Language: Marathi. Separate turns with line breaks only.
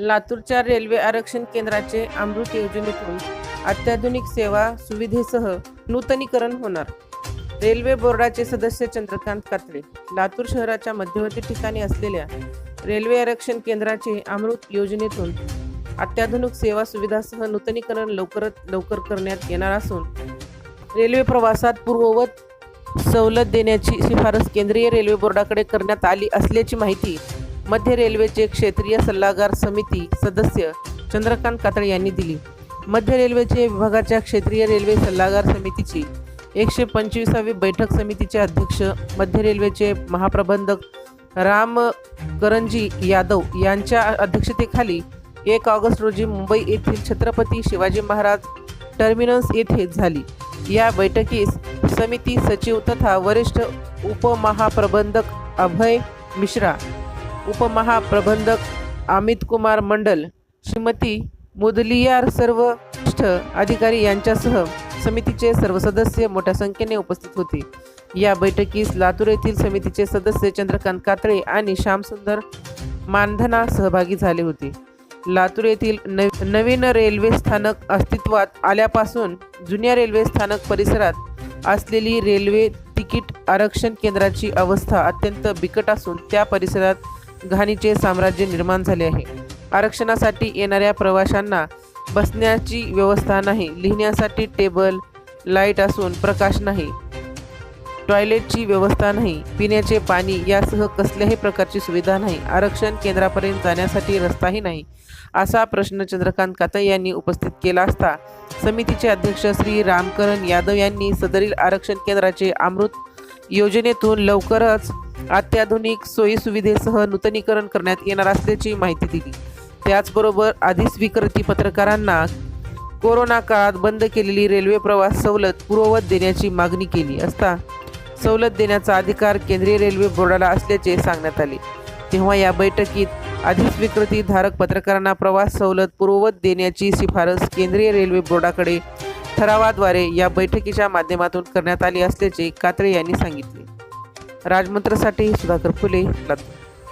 लातूरच्या रेल्वे आरक्षण केंद्राचे अमृत योजनेतून अत्याधुनिक सेवा सुविधेसह नूतनीकरण होणार. रेल्वे बोर्डाचे सदस्य चंद्रकांत कात्रे लातूर शहराच्या मध्यवर्ती ठिकाणी असलेल्या रेल्वे आरक्षण केंद्राचे अमृत योजनेतून अत्याधुनिक सेवा सुविधासह नूतनीकरण लवकरात लवकर करण्यात येणार असून रेल्वे प्रवासात पूर्ववत सवलत देण्याची शिफारस केंद्रीय रेल्वे बोर्डाकडे करण्यात आली असल्याची माहिती मध्य रेल्वेचे क्षेत्रीय सल्लागार समिती सदस्य चंद्रकांत कातळे यांनी दिली. मध्य रेल्वेचे विभागाच्या क्षेत्रीय रेल्वे सल्लागार समितीची एकशे पंचवीसावी बैठक समितीचे अध्यक्ष मध्य रेल्वेचे महाप्रबंधक राम करंजी यादव यांच्या अध्यक्षतेखाली एक ऑगस्ट रोजी मुंबई येथील छत्रपती शिवाजी महाराज टर्मिनस येथे झाली. या बैठकीस समिती सचिव तथा वरिष्ठ उपमहाप्रबंधक अभय मिश्रा उपमहाप्रबंधक अमित कुमार मंडल श्रीमती मुदलियार सर्व अधिकारी यांच्यासह समितीचे सर्व सदस्य मोठ्या संख्येने उपस्थित होते. या बैठकीस लातूर येथील समितीचे सदस्य चंद्रकांत कातळे आणि श्यामसुंदर मानधना सहभागी झाले होते. लातूर येथील नव- नवीन रेल्वे स्थानक अस्तित्वात आल्यापासून जुन्या रेल्वे स्थानक परिसरात असलेली रेल्वे तिकीट आरक्षण केंद्राची अवस्था अत्यंत बिकट असून त्या परिसरात घाणीचे साम्राज्य निर्माण झाले आहे. आरक्षणासाठी येणाऱ्या प्रवाशांना बसण्याची व्यवस्था नाही लिहिण्यासाठी टेबल लाइट असून प्रकाश नाही टॉयलेटची व्यवस्था नाही पिण्याचे पाणी यासह कसल्याही प्रकारची सुविधा नाही आरक्षण केंद्रापर्यंत जाण्यासाठी रस्ताही नाही असा प्रश्न चंद्रकांत कातई यांनी उपस्थित केला असता समितीचे अध्यक्ष श्री रामकरण यादव यांनी सदरील आरक्षण केंद्राचे अमृत योजनेतून लवकरच अत्याधुनिक सोयीसुविधेसह नूतनीकरण करण्यात येणार असल्याची माहिती दिली. त्याचबरोबर आधीच विक्रेती पत्रकारांना कोरोना काळात बंद केलेली रेल्वे प्रवास सवलत पूर्ववत देण्याची मागणी केली असता सवलत देण्याचा अधिकार केंद्रीय रेल्वे बोर्डाला असल्याचे सांगण्यात आले. तेव्हा या बैठकीत आधीच विक्रेती धारक पत्रकारांना प्रवास सवलत पूर्ववत देण्याची शिफारस केंद्रीय रेल्वे बोर्डाकडे ठरावाद्वारे या बैठकीच्या माध्यमातून करण्यात आली असल्याचे कात्रे यांनी सांगितले. राजमंत्रसाठी सुधाकर फुले लातूर.